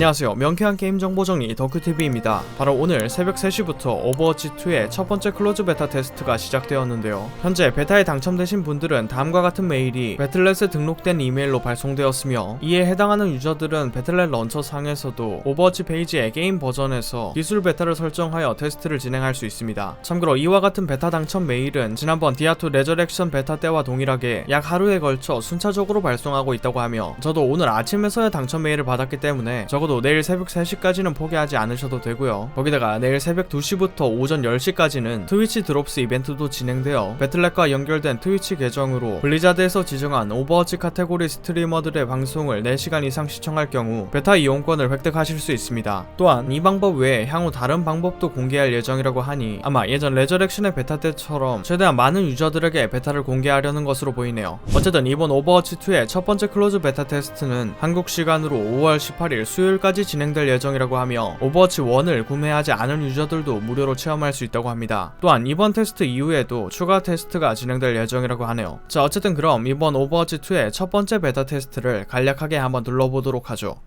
안녕하세요. 명쾌한 게임 정보 정리 덕후TV입니다. 바로 오늘 새벽 3시부터 오버워치2의 첫 번째 클로즈 베타 테스트가 시작되었는데요. 현재 베타에 당첨되신 분들은 다음과 같은 메일이 배틀넷에 등록된 이메일로 발송되었으며 이에 해당하는 유저들은 배틀넷 런처 상에서도 오버워치 페이지의 게임 버전에서 기술 베타를 설정하여 테스트를 진행할 수 있습니다. 참고로 이와 같은 베타 당첨 메일은 지난번 디아2 레저렉션 베타 때와 동일하게 약 하루에 걸쳐 순차적으로 발송하고 있다고 하며 저도 오늘 아침에서야 당첨 메일을 받았기 때문에 적어도 내일 새벽 3시까지는 포기하지 않으셔도 되고요. 거기다가 내일 새벽 2시부터 오전 10시까지는 트위치 드롭스 이벤트도 진행되어 배틀넷과 연결된 트위치 계정으로 블리자드에서 지정한 오버워치 카테고리 스트리머들의 방송을 4시간 이상 시청할 경우 베타 이용권을 획득하실 수 있습니다. 또한 이 방법 외에 향후 다른 방법도 공개할 예정이라고 하니 아마 예전 레저렉션의 베타 때처럼 최대한 많은 유저들에게 베타를 공개하려는 것으로 보이네요. 어쨌든 이번 오버워치 2의 첫 번째 클로즈 베타 테스트는 한국 시간으로 5월 18일 수요일 까지 진행될 예정이라고 하며 오버워치 1을 구매하지 않은 유저들도 무료로 체험할 수 있다고 합니다. 또한 이번 테스트 이후에도 추가 테스트가 진행될 예정이라고 하네요. 자 어쨌든 그럼 이번 오버워치 2의 첫 번째 베타 테스트를 간략하게 한번 눌러보도록 하죠.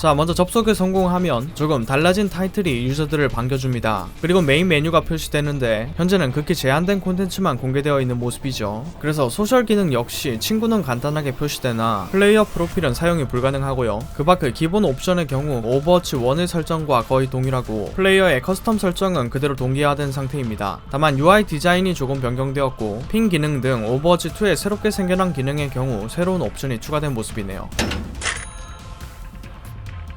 자 먼저 접속에 성공하면 조금 달라진 타이틀이 유저들을 반겨줍니다. 그리고 메인 메뉴가 표시되는데 현재는 극히 제한된 콘텐츠만 공개되어 있는 모습이죠. 그래서 소셜 기능 역시 친구는 간단하게 표시되나 플레이어 프로필은 사용이 불가능하고요. 그 밖의 기본 옵션의 경우 오버워치 1의 설정과 거의 동일하고 플레이어의 커스텀 설정은 그대로 동기화된 상태입니다. 다만 UI 디자인이 조금 변경되었고 핑 기능 등 오버워치 2에 새롭게 생겨난 기능의 경우 새로운 옵션이 추가된 모습이네요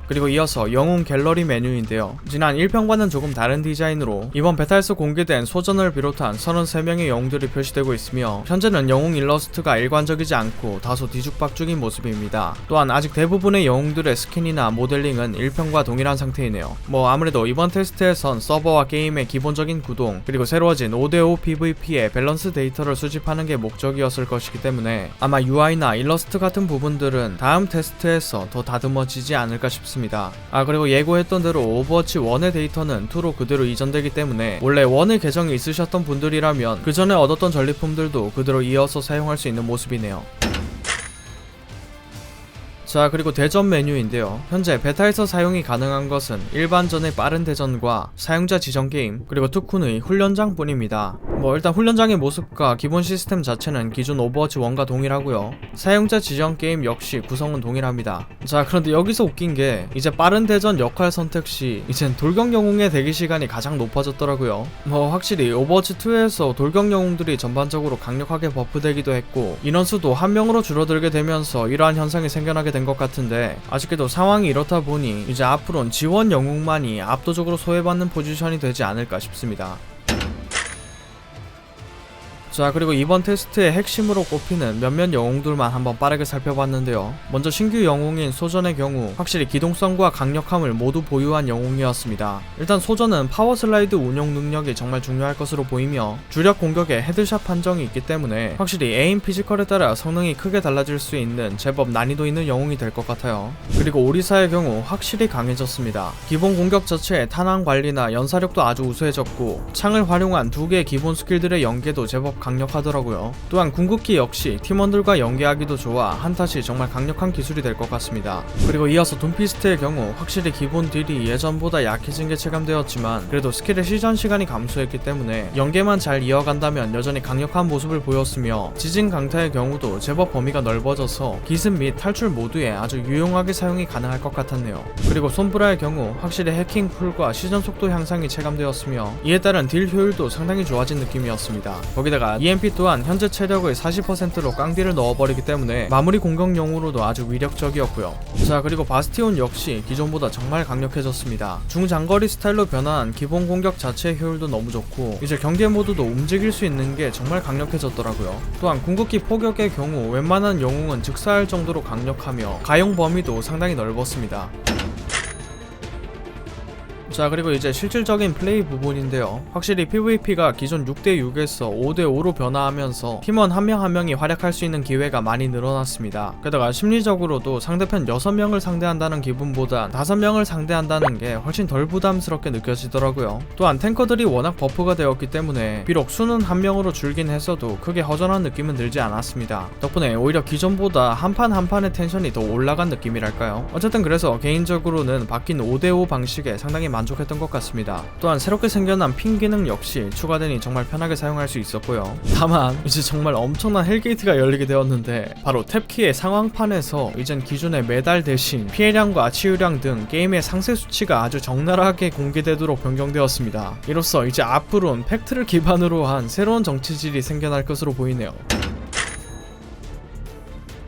그리고 이어서 영웅 갤러리 메뉴인데요. 지난 1편과는 조금 다른 디자인으로 이번 베타에서 공개된 소전을 비롯한 33명의 영웅들이 표시되고 있으며 현재는 영웅 일러스트가 일관적이지 않고 다소 뒤죽박죽인 모습입니다. 또한 아직 대부분의 영웅들의 스킨이나 모델링은 1편과 동일한 상태이네요. 뭐 아무래도 이번 테스트에선 서버와 게임의 기본적인 구동 그리고 새로워진 5대5 PVP의 밸런스 데이터를 수집하는 게 목적이었을 것이기 때문에 아마 UI나 일러스트 같은 부분들은 다음 테스트에서 더 다듬어지지 않을까 싶습니다. 아 그리고 예고했던 대로 오버워치 1의 데이터는 2로 그대로 이전되기 때문에 원래 1의 계정이 있으셨던 분들이라면 그 전에 얻었던 전리품들도 그대로 이어서 사용할 수 있는 모습이네요. 자 그리고 대전 메뉴인데요. 현재 베타에서 사용이 가능한 것은 일반전의 빠른 대전과 사용자 지정 게임 그리고 투쿤의 훈련장 뿐입니다. 뭐 일단 훈련장의 모습과 기본 시스템 자체는 기존 오버워치 1과 동일하고요. 사용자 지정 게임 역시 구성은 동일합니다. 자 그런데 여기서 웃긴 게 이제 빠른 대전 역할 선택 시 이젠 돌격 영웅의 대기 시간이 가장 높아졌더라고요. 뭐 확실히 오버워치 2에서 돌격 영웅들이 전반적으로 강력하게 버프되기도 했고 인원수도 한 명으로 줄어들게 되면서 이러한 현상이 생겨나게 된 것 같은데 아쉽게도 상황이 이렇다 보니 이제 앞으로는 지원 영웅만이 압도적으로 소외받는 포지션이 되지 않을까 싶습니다. 자 그리고 이번 테스트의 핵심으로 꼽히는 몇몇 영웅들만 한번 빠르게 살펴봤는데요. 먼저 신규 영웅인 소전의 경우 확실히 기동성과 강력함을 모두 보유한 영웅이었습니다. 일단 소전은 파워 슬라이드 운용 능력이 정말 중요할 것으로 보이며 주력 공격에 헤드샷 판정이 있기 때문에 확실히 에임 피지컬에 따라 성능이 크게 달라질 수 있는 제법 난이도 있는 영웅이 될 것 같아요. 그리고 오리사의 경우 확실히 강해졌습니다. 기본 공격 자체의 탄환 관리나 연사력도 아주 우수해졌고 창을 활용한 두 개의 기본 스킬들의 연계도 제법 강력하더라고요. 또한 궁극기 역시 팀원들과 연계하기도 좋아 한탓이 정말 강력한 기술이 될 것 같습니다. 그리고 이어서 둠피스트의 경우 확실히 기본 딜이 예전보다 약해진 게 체감되었지만 그래도 스킬의 시전 시간이 감소했기 때문에 연계만 잘 이어간다면 여전히 강력한 모습을 보였으며 지진 강타의 경우도 제법 범위가 넓어져서 기습 및 탈출 모두에 아주 유용하게 사용이 가능할 것 같았네요. 그리고 솜브라의 경우 확실히 해킹 풀과 시전 속도 향상이 체감되었으며 이에 따른 딜 효율도 상당히 좋아진 느낌이었습니다. 거기다가 EMP 또한 현재 체력의 40%로 깡딜을 넣어버리기 때문에 마무리 공격용으로도 아주 위력적이었고요. 자 그리고 바스티온 역시 기존보다 정말 강력해졌습니다. 중장거리 스타일로 변한 기본 공격 자체의 효율도 너무 좋고 이제 경계 모드도 움직일 수 있는 게 정말 강력해졌더라고요. 또한 궁극기 포격의 경우 웬만한 영웅은 즉사할 정도로 강력하며 가용 범위도 상당히 넓었습니다. 자 그리고 이제 실질적인 플레이 부분인데요. 확실히 PVP가 기존 6대6에서 5대5로 변화하면서 팀원 한 명 한 명이 활약할 수 있는 기회가 많이 늘어났습니다. 게다가 심리적으로도 상대편 6명을 상대한다는 기분보단 5명을 상대한다는 게 훨씬 덜 부담스럽게 느껴지더라고요. 또한 탱커들이 워낙 버프가 되었기 때문에 비록 수는 한 명으로 줄긴 했어도 크게 허전한 느낌은 들지 않았습니다. 덕분에 오히려 기존보다 한 판 한 판의 텐션이 더 올라간 느낌이랄까요? 어쨌든 그래서 개인적으로는 바뀐 5대5 방식에 상당히 만족했던 것 같습니다. 또한 새롭게 생겨난 핑 기능 역시 추가되니 정말 편하게 사용할 수 있었고요. 다만 이제 정말 엄청난 헬게이트가 열리게 되었는데 바로 탭키의 상황판에서 이젠 기존의 메달 대신 피해량과 치유량 등 게임의 상세 수치가 아주 적나라하게 공개되도록 변경되었습니다. 이로써 이제 앞으로는 팩트를 기반으로 한 새로운 정치질이 생겨날 것으로 보이네요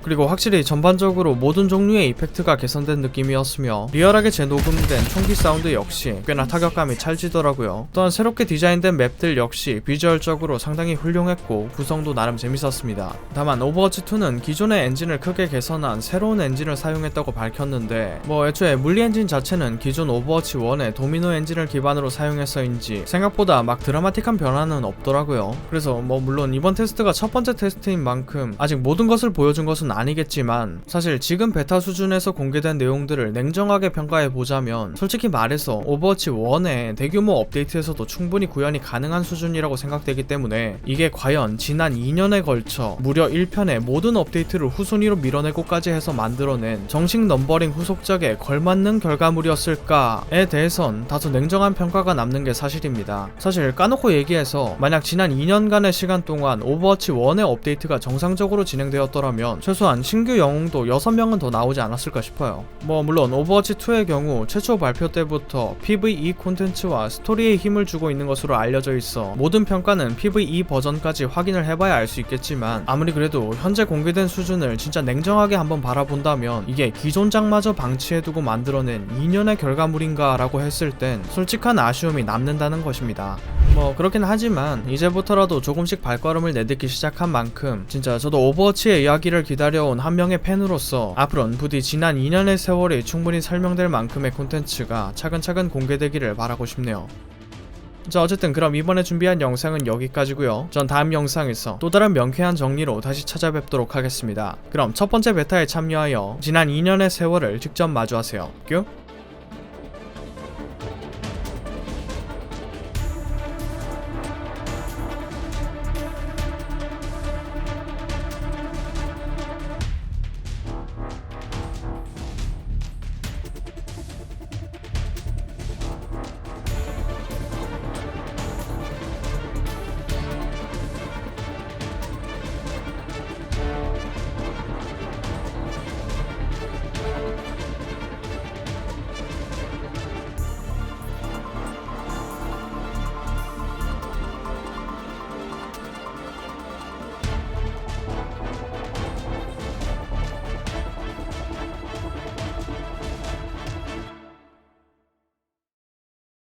그리고 확실히 전반적으로 모든 종류의 이펙트가 개선된 느낌이었으며 리얼하게 재녹음된 총기 사운드 역시 꽤나 타격감이 찰지더라고요. 또한 새롭게 디자인된 맵들 역시 비주얼적으로 상당히 훌륭했고 구성도 나름 재밌었습니다. 다만 오버워치2는 기존의 엔진을 크게 개선한 새로운 엔진을 사용했다고 밝혔는데 뭐 애초에 물리 엔진 자체는 기존 오버워치 1의 도미노 엔진을 기반으로 사용해서인지 생각보다 막 드라마틱한 변화는 없더라고요. 그래서 뭐 물론 이번 테스트가 첫 번째 테스트인 만큼 아직 모든 것을 보여준 것은 아니겠지만 사실 지금 베타 수준에서 공개된 내용들을 냉정하게 평가해 보자면 솔직히 말해서 오버워치 1의 대규모 업데이트에서도 충분히 구현이 가능한 수준이라고 생각되기 때문에 이게 과연 지난 2년에 걸쳐 무려 1편의 모든 업데이트를 후순위로 밀어내고까지 해서 만들어낸 정식 넘버링 후속작에 걸맞는 결과물이었을까에 대해선 다소 냉정한 평가가 남는 게 사실입니다. 사실 까놓고 얘기해서 만약 지난 2년간의 시간 동안 오버워치 1의 업데이트가 정상적으로 진행되었더라면 최소 한 신규 영웅도 6명은 더 나오지 않았을까 싶어요. 뭐 물론 오버워치 2의 경우 최초 발표 때부터 PVE 콘텐츠와 스토리에 힘을 주고 있는 것으로 알려져 있어 모든 평가는 PVE 버전까지 확인을 해봐야 알 수 있겠지만 아무리 그래도 현재 공개된 수준을 진짜 냉정하게 한번 바라본다면 이게 기존작마저 방치해두고 만들어낸 2년의 결과물인가 라고 했을 땐 솔직한 아쉬움이 남는다는 것입니다. 뭐 그렇긴 하지만 이제부터라도 조금씩 발걸음을 내딛기 시작한 만큼 진짜 저도 오버워치의 이야기를 기다 려온 한 명의 팬으로서 앞으로는 부디 지난 2년의 세월이 충분히 설명될 만큼의 콘텐츠가 차근차근 공개되기를 바라고 싶네요. 자 어쨌든 그럼 이번에 준비한 영상은 여기까지고요. 전 다음 영상에서 또 다른 명쾌한 정리로 다시 찾아뵙도록 하겠습니다. 그럼 첫 번째 베타에 참여하여 지난 2년의 세월을 직접 마주하세요. 뀨?